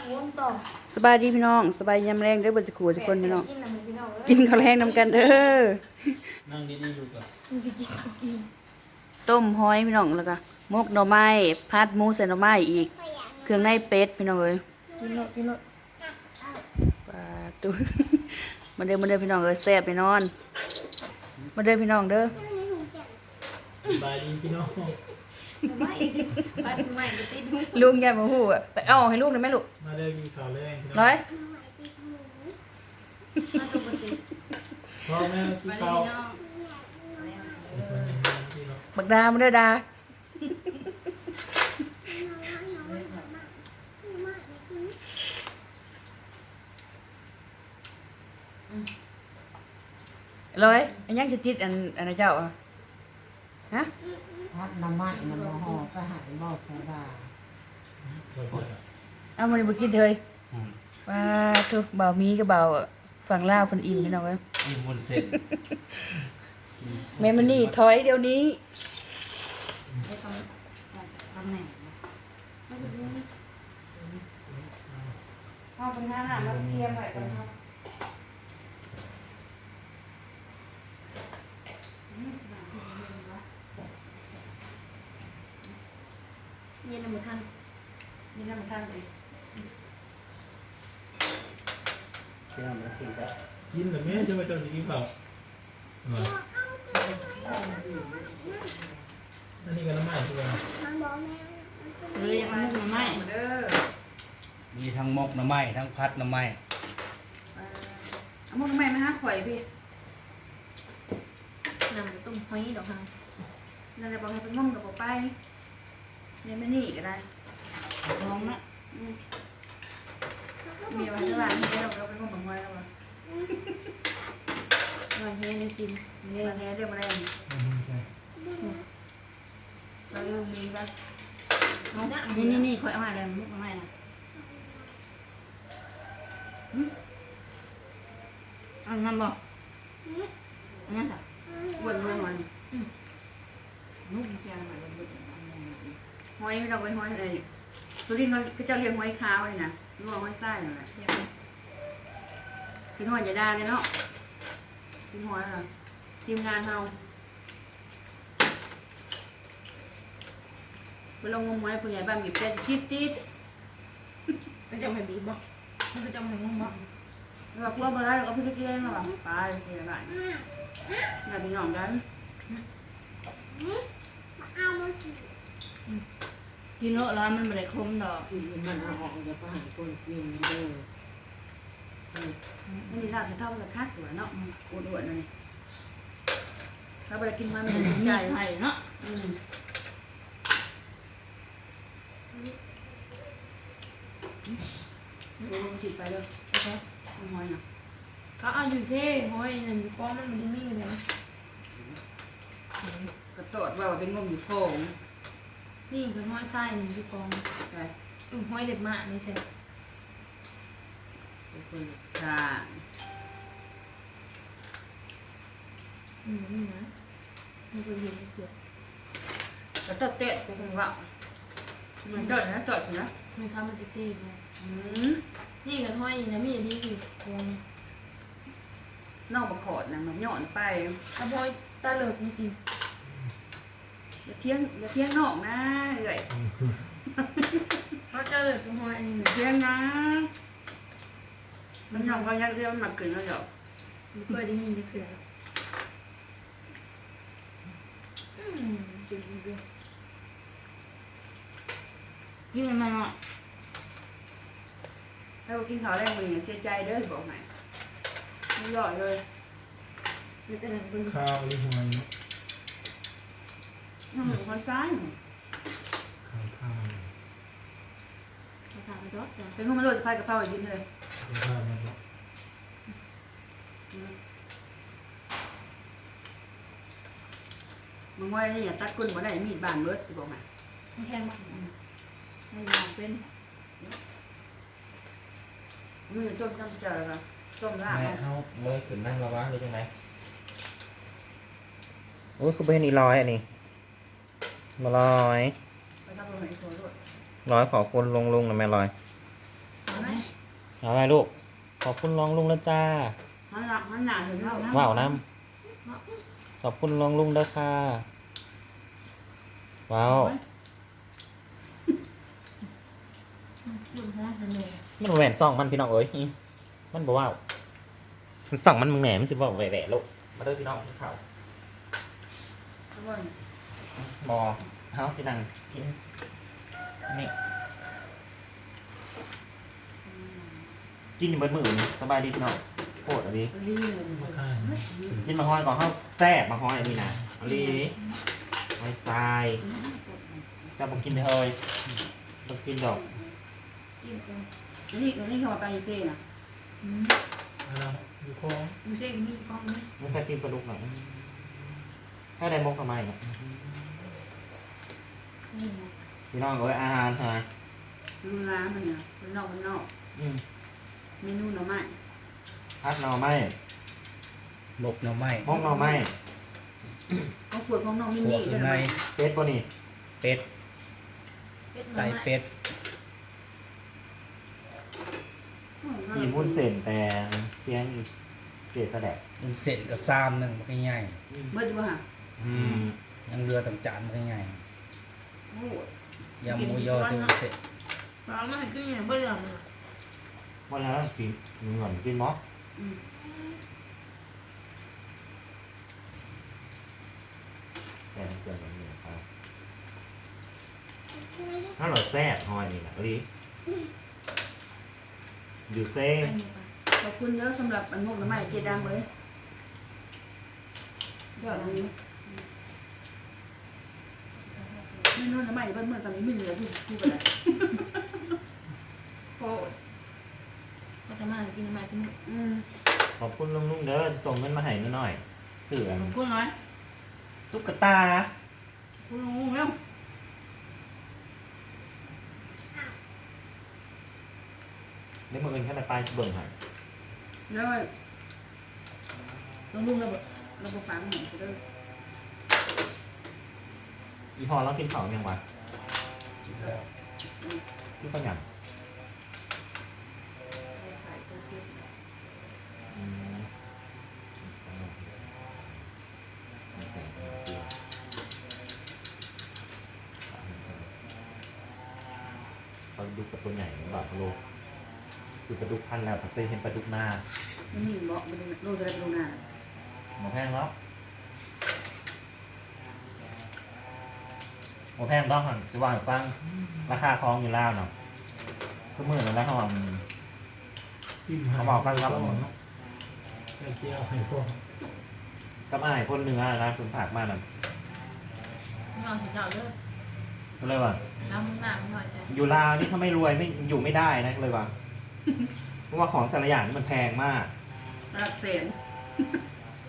างวนต่อสบายดีพี่น้องสบายยามแรงเด้อบ่สิขู่ทุกคนพี่น้อง กินนะพี่น้องเอ้ยกินข้าวแรงนำกันเด้อ นั่งดีๆอยู่ก่อนกินกินกินต้มหอยพี่น้องแล้วก็หมกหน่อไม้ผัดหมูใส่หน่อไม้อีก เครื่องในเป็ดพี่น้องเอ้ยกินโลดกินโลดปลาตุมาเด้อมาเด้อพี่น้องเอ้ยแซ่บไปนอน มาเด้อพี่น้องเด้อสบายดีพี่น้อง ไม่ปัดไม่ก็ติดหูลุงยายบ่ฮู้อะไปเอาให้ลูกได้ไหมลูกมาเด้อกินข้าวแรงพี่น้องร้อยมาตัวปกติพ่อแม่กินมาเลยข้าวพี่น้องพี่น้องบักดามาเด้อดาร้อยอันยังจะติดอันอันนั้นเจ้าอะฮะ พัดน้ำมันมันมาห่อก็หันบอกเขาว่าบ่อยเอามันบ่กินเลยว่าทุกเบามีกับเบาฝั่งลาวเพิ่นอิ่มพี่น้องเอ้ยกินวุ้นเส้นแม่มันนี่ถอยเดี๋ยวนี้ไปทำตำแหน่งเอาเป็นห้าหน้ามาเทียมไปกันครับเย็นน้ำมันทัน เย็นน้ำมันทันเลยกินแต่แม่ใช่ไหมเจ้าสิกินข้าวมาอันนี้ก็น้ำมันใช่ไหมเอออยากมุกมาไหมเด้อมีทั้งมกหน้ำไม้ทั้งพัดหน้ำไม้เอาหมดทำไมมาหาข่อยพี่นำต้มหอยดอกฮะนั่นแหละบอกให้ไปงมกับบ่ไปแม่มันนี่ก็ได้ ลองนะอืมมีไว้ที่ร้านนี้เราเราไปงมกับหอยแล้วบ่ลองเฮ้ยในซิมเรื่องแท้เรื่องอะไรเราเรื่องมีบ้างนี่นี่นี่คอยเอามาเลยมุกมาไหมนะอันนั้นบอกอันนั้นจ้ะอ้วนเมืองมันมุกแกงมาเลยหอยไม่ต้องไปหอยอะไร สุรินทร์เขาเขาเจ้าเรียกหอยขาวนี่นะนึกว่าหอยไส้นั่นแหละเสียบกินหอยจะได้เลยเนาะกินหอยเหรอทีมงานเราไปลงงมหอยผู้ใหญ่บ้านบีบแต่ติดติดก็จะไม่บีบบอกมันก็จะไม่งงบอกแล้วพวกมาได้เราก็พี่ตะเกียงเราไปผู้ใหญ่บ้านงานพี่น้องกัน กินเลอะร้อนมันไม่ได้คมดอกกินมันเอาออกจะไปหาคนกินเด้อนี่นี่เราจะเท่ากับคักอยู่เนาะอ้วนๆนั่นนี่ถ้าไปกินหอยมันจะมีใจไข่เนาะอืมดูลงจิตไปเลยเอาหอยน่ะเขาเอาอยู่เซ่หอยนั่นอยู่ก้อนมันมันจะมีอยู่เลยกระโดดว่าเป็นงมอยู่โพง นี่คือหอยไส้นี่อยู่กองไปอือหอยเด็ดมากนี่เซ่เป็นคนทางอืมนี่นะมันก็อยู่เกือบกระโดดเตะกูคงว่ามันเจอดนะเจอดอยู่นะไม่ทำมันจะเซ่เลยอืมนี่กับหอยนะมีอันนี้อยู่กองนอกมาขอดนะมันหย่อนไปเอาหอยตาเหลิกนี่สิ อย่าเที่ยงอย่าเที่ยงนอกนะเอ้ยเขาตาเหลิกกับหอยอันนี้อย่าเที่ยงนะ มันหย่อนก็ยัดเรียมันหนักเกินแล้วเดี๋ยวมันเคยได้ยินจะเขื่อนอืมจริงจริงยิ่งมันอะถ้าเรากินข้าวแรงมือเนี่ยเสียใจเด้อบอกไหนไม่หยอดเลยมันจะหนักเป็นข้าวหรือหอยเนาะ น้ำหมูคนซ้ายข้าวข้าวภาษาไปรถจ้ะเป็นคนมาโดดจะพายกระเพราอีกนิดเลยข้าวมันเนาะมึงว่านี่อย่าตัดก้นบ่ได้มีดบานเบิดสิบอกไหมมันแข็งมากให้ลองเป็นมึงอย่าต้มน้ำเจอแล้วก็ต้มลาบแม่เอาเอาเลยขึ้นนั่งแล้ววะหรือยังไงโอ้ยคือเป็นอีร้อยอันนี้ มาร้อยไปทำลงในโซ่ด้วยร้อยขอคนลงลงนะแม่ร้อยโอ้เอาไว้ลูก ขอบคุณรองลุงนะจ้ามันหนักมันหนาถึงเรานะว้าวน้ำขอบคุณรองลุงเด้อค่ะว้าวลุงพนักงานเลยมันแหวนซองมันพี่น้องเอ้ยอืมมันบอกว่ามันส่องมันมึงแหนมันสิบอกแหวะๆลูกมาเด้อพี่น้องกินข้าวอร่อย บอเฮาสินังกินนี่กินอยู่เบิดมือนี่สบายดีพี่น้องโคตรอันนี้รีบมาข้างกินมาห้อยก่อนข้าวแซ่บมาห้อยอันนี้นะอันนี้ไม่ทรายจะบอกกินเลยบอกกินดอกนี่นี่เขาไปเซ่น่ะอืมอะไรอยู่คอดูเช่มีกล้องไหมไม่ใช่กินปลาดุกหน่อย ถ้าได้มกทำไมครับพี่น้องเอ้ยอาหารใช่ไหมลูร้านมันเนี่ยมันนอกมันนอกอืมเมนูหน่อไม้พัดหน่อไม้หมกหน่อไม้มกหน่อไม้เขาขวดของน้องมินขัวนี่เคด้รื่วอยงนะในเป็ดป่ะนี่เป็ดเป็ดไตเป็ดมีวุ้นเส้นแต่เพียงเจสแดกมันเสร็จกับซ้ำหนึ่งมันก็ง่ายเบิดบ่ฮะอืม ยังเรือต่างจานมันก็ง่ายโอ้ยำหมูยอซื้อเสร็จเราไม่ให้กินอย่างเบื่อมันวันแล้วกินเหมือนกินม็อกอืมแซ่บเกินไปหนึ่งครับถ้าเราแซ่บหอยนี่นะลีอยู่เซ่อันนี้ป่ะขอบคุณเยอะสำหรับอันมุกหน่อไม้เจดามเลยยอดเลยเมนูหน่อไม้เพิ่นเมื่อสามีมินเหลือผู้ผู้ไปเลยโอ้ยก็จะมากินทำไมกินอืมขอบคุณลุงลุงๆเด้อส่งเงินมาให้หน่อยๆเสื่อขอบคุณน้อยตุ๊กตาคุณลุงแล้วเดี๋ยวมื่ออื่นแค่ไปเบิ่งให้แล้วต้องลุงเราแบบเราบอกฟังหน่อยจะได้อี อีพอเรากินข้าวยังวะที่ข้าวยำอืมปลาดุกกับตัวใหญ่บาทโลคือปลาดุกพันแล้วแต่เคยเห็นปลาดุกหน้ามันมีบอกมันโลจะได้ไปโรงงานหมูแพงแล้ว หมูแพงต้องหันจะว่าให้ฟัง ราคาคลองอยู่แล้วเนาะก็มื่อนั้นแล้วเขาบอกจิ้มเขาบอกกันครับใส่เกี๊ยวให้พ่อกับอ้ายคนเนื้อนะคุณผักมาน่ะนอนเจ้าเด้อก็เลยว่า น้ำหนักหน่อยใช่อยู่ลาวนี่ถ้าไม่รวยไม่อยู่ไม่ได้นะก็เลยว่า เพราะว่าของแต่ละอย่างนี่มันแพงมาก รักเสียน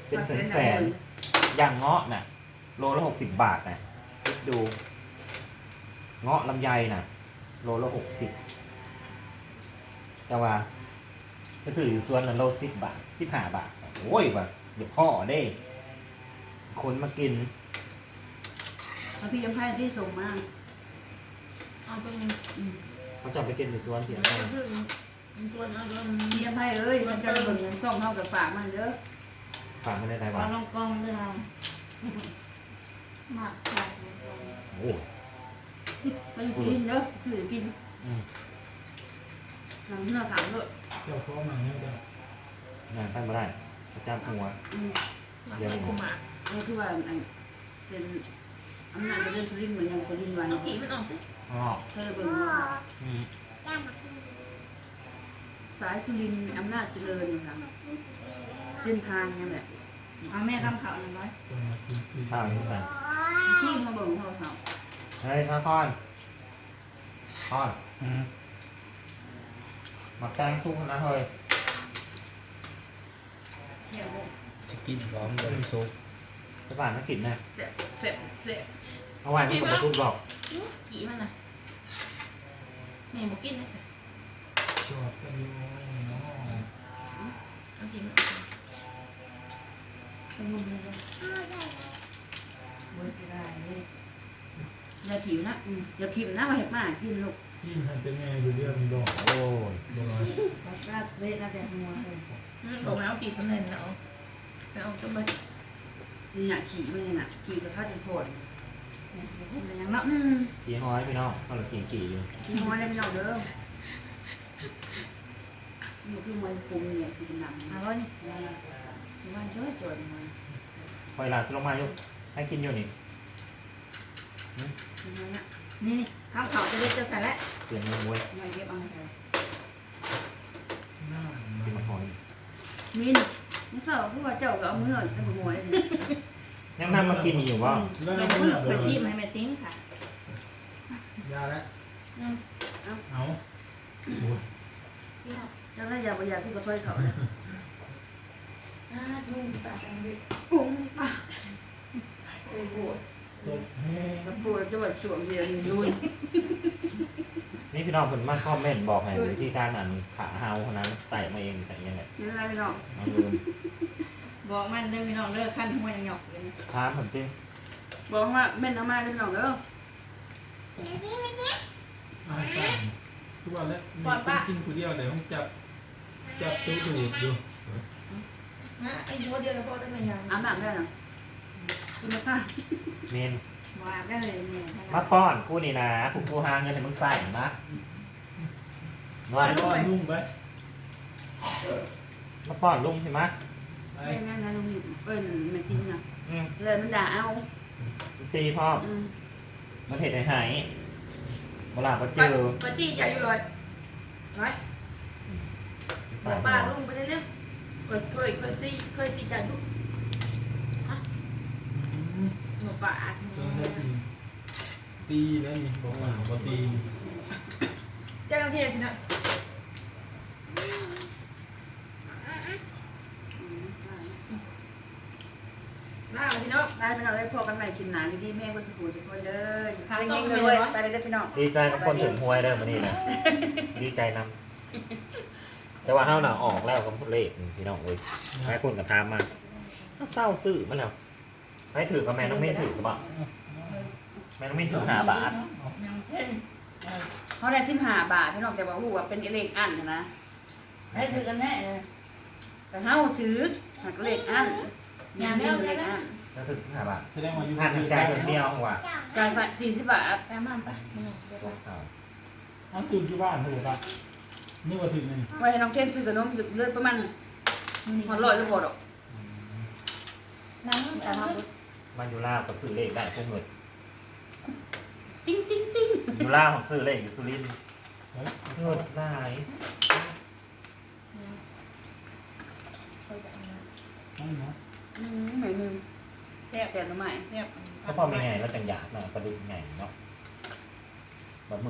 เป็นแสนแสนๆอย่างเงาะน่ะ โลละหกสิบบาทน่ะคิดดู เงาะลำไยน่ะ โลละหกสิบแต่ว่าไปซื้ออยู่สวนน่ะโลสิบบาทสิบห้าบาท โอ้ยแบบเดี๋ยวพ่อได้ คนมากินแล้วพี่ยังไพ่ที่ส่งมาเอาเป็นอืมเขาจะเอาไปกินในสวนเสียก็ตังค์คือส่วนเอาเงินพี่ยังไพ่เอ้ยมันจะเบิ่งเงินส่งเท่ากับฝากมันเด้อฝากไม่ได้ไรขอวะลองกองเลยเอาหมักหมักโอ้ ไปอยู่กินเด้อซื้อกินอืมหนังเนื้อขาวด้วยเจ้าพ่อมาเนี่ยเด้องานตั้งไม่ได้พระเจ้าหัว อืมหมักไม่คุมอะนี่คือว่าอันเซ็นอำนาจจะได้สุรินทร์เหมือนอย่างคนดินไว้เอาผีมันออกสิอ๋อเธอเบิ่งว่าอืมสายสุรินทร์อำนาจเจริญค่ะเส้นทางนี่แหละเอาแม่ทำข่าวหน่อยร้อยตัวมากินกินข้าวที่ใส่ที่มาเบิ่งเท่าเขา เฮ้ยข้าวทอนทอนอืมมาแตงทุกคนนะเฮ้ยเสียบเลยจะกินพร้อมกับซุปไปบ้านนักกินนะเสียบเสียบเสียบเอาไว้ไม่กดมาทุกดอกผีมันนะแม่บอกกินนะจ๊ะจอดกันอยู่เนาะเอาผีมันออกไปมุมเลยบริสุทธิ์ได้เลย อย่าถิวนะอืมอย่าถิวนะมาเห็ดมากินลูกจิ้มให้เป็นไงอยู่เรื่องนี้ดอกโอ้ยบ่น้อยกาแฟเละน่าจะหัวเลยอืมบอกแล้วปีกตำแหน่งเนาะแล้วเอาจะมานี่น่ะขี่มันนี่น่ะขี่กระทะจนโผล่เนี่ยสิพูดอะไรยังเนาะอืมขี่ห้อยพี่น้องก็เลยกินขี่อยู่ขี่หัวได้ไม่เอาเด้อมันคือมวยคุมเนี่ยสีดำๆอร่อยนี่นี่มันเจ้าจวนมันคอยหลานลงมาอยู่ให้กินอยู่นี่ คือมันเนี่ยนี่นี่ข้าวเขาจะเล็กเจ้าแต่ละเปลี่ยนมือมวยไม่เก็บเอาให้ใครกินมาหอยมีนนี่เสาร์คือว่าเจ้าก็เอามือเอาแต่หัวเลยนี่ยังนำมากินอยู่ว่าแล้วเราก็เพิ่งเคยจิ้มให้แม่ติ้งค่ะยาแล้วอืมเอาพี่น้องเจ้าได้ยาบยาพี่ก็ค่อยเขาเลยอ่าทุ่งตาจังเลยอุ้งป่ะโอ้โห ตบแห้งกระปูจะว่าสวมเดียวนี่ลุยนี่พี่น้องเพิ่นมาคอมเมนต์บอกให้วิธีการอันขาเฮาคนนั้นไต่มาเองใส่ยังไงนี่อะไรพี่น้องเอาลืมบอกมันเด้อพี่น้องเด้อขั้นหัวยังหยอกเลยถามผมจริงบอกว่าเม่นเอามาเด้อพี่น้องเด้ออ่าตั้งทุกวันแล้วมีคนกินคนเดียวแต่ต้องจับจับตู้ดูดอยู่นะไอ้หัวเดียวแล้วพอได้ไหมยังอาบน้ำได้หรอคุณค่ะเมน ว่าได้เลยเนี่ยมาป้อนกูนี่นะผูกกูหาเงินให้มึงใส่นะว่าก็นุ่มไปมาป้อนลุงใช่ไหมไปไปงานงานลุงอยู่เอิ้นแม่ติ้งอะอืมเลยมันด่าเอาตีพ่ออืมมาเห็ดให้หายเวลาพอเจอปฏิใหญ่อยู่เลยน้อยบอกป้าลุงไปเรื่อยๆเคยเคยเคยตีเคยตีใจลุงอืม หนูป่าเพิ่งได้ตีตีแล้วนี่บอกว่าบ่ตีเจ้าหน้าที่พี่น้องล่าพี่น้องได้พี่น้องได้พอกันใหม่ชิมหนาดีๆแม่ก็สุขุทุกคนเด้อพาเงี้ยด้วยไปเลยเด้อพี่น้องดีใจกับคนถึงหวยเด้อมานี่นะดีใจนำแต่ว่าเฮาหน่ะออกแล้วก็พูดเลขพี่น้องเอ้ยหลายคนก็ถามมาเฮาเศร้าซื้อมาแล้ว ให้ถือกับแม่น้องเม่นถือกับบ่แม่น้องเม่นถือห้าบาทยังเช่นเขาได้สิบห้าบาทพี่น้องแต่ว่าหูว่าเป็นเลขอันนะได้ถือกันแน่แต่เฮาถือหักเลขอันเลขอันแล้วถือสิบห้าบาทแสดงว่าอยู่หันใจคนเดียวว่ะจ่ายสี่สิบบาทแปมาไปนี่เดี๋ยวเอาตื่นที่บ้านเถอะครับนี่ว่าถึงนี่ไว้ให้น้องเทนซื้อขนมอยู่เลือดประมาณหัวลอยลูกบอดอกนั่งแต่แต่มามา มาอยู่ลาวก็ซื้อเลขได้พวกเงินติ้งติ้งติ้งอยู่ลาวของซื้อเลขอยู่สุรินทร์เฮ้ยเงินได้ไม่นะอืมเหมือนมึงแซ่บแซ่บหรือไม่แซ่บ ก็พอมีไงแล้วจังหยาดนะกระดูกไงเนาะแบบมือ